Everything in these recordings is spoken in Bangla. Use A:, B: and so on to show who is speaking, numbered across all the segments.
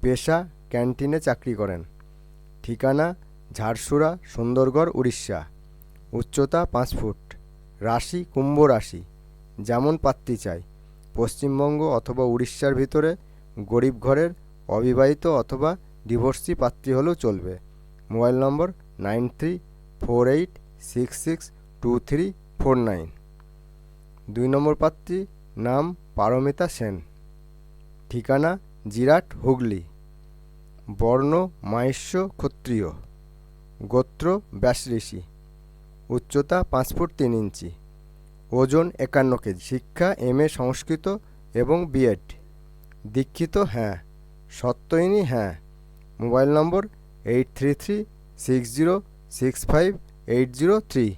A: পেশা ক্যান্টিনে চাকরি করেন। ঠিকানা ঝাড়সুড়া সুন্দরগড়, উড়িষ্যা। উচ্চতা পাঁচ ফুট। রাশি কুম্ভ রাশি। যেমন পাত্রী চাই। পশ্চিমবঙ্গ অথবা উড়িষ্যার ভিতরে গরিব ঘরের, অবিবাহিত অথবা ডিভোর্সি পাত্রী হলেও চলবে। Mobile number nine three four eight six six two three four nine. দুই নম্বর পাত্রী নাম পারমিতা সেন। ঠিকানা জিরাট হুগলি। বর্ণ, মাহিষ্য, ক্ষত্রিয়। গোত্র, ব্যাসঋষি। উচ্চতা পাঁচ ফুট তিন ইঞ্চি। ওজন একান্ন কেজি। শিক্ষা, এম এ, সংস্কৃত এবং বিএড দীক্ষিত হ্যাঁ। সত্যয়িনী হ্যাঁ। Mobile number eight three three, six zero, six five, eight zero three.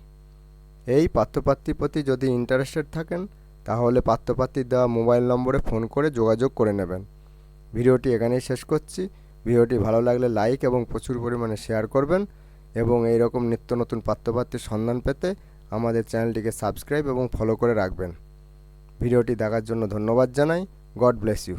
A: এই পাত্রপাত্রীর প্রতি যদি ইন্টারেস্টেড থাকেন, তাহলে পাত্রপাত্রীর দেওয়া মোবাইল নম্বরে ফোন করে যোগাযোগ করে নেবেন। ভিডিওটি এখানেই শেষ করছি। ভিডিওটি ভালো লাগলে লাইক এবং প্রচুর পরিমাণে শেয়ার করবেন এবং এই রকম নিত্য নতুন পাত্রপাত্রীর সন্ধান পেতে আমাদের চ্যানেলটিকে সাবস্ক্রাইব এবং ফলো করে রাখবেন। ভিডিওটি দেখার জন্য ধন্যবাদ জানাই। God bless you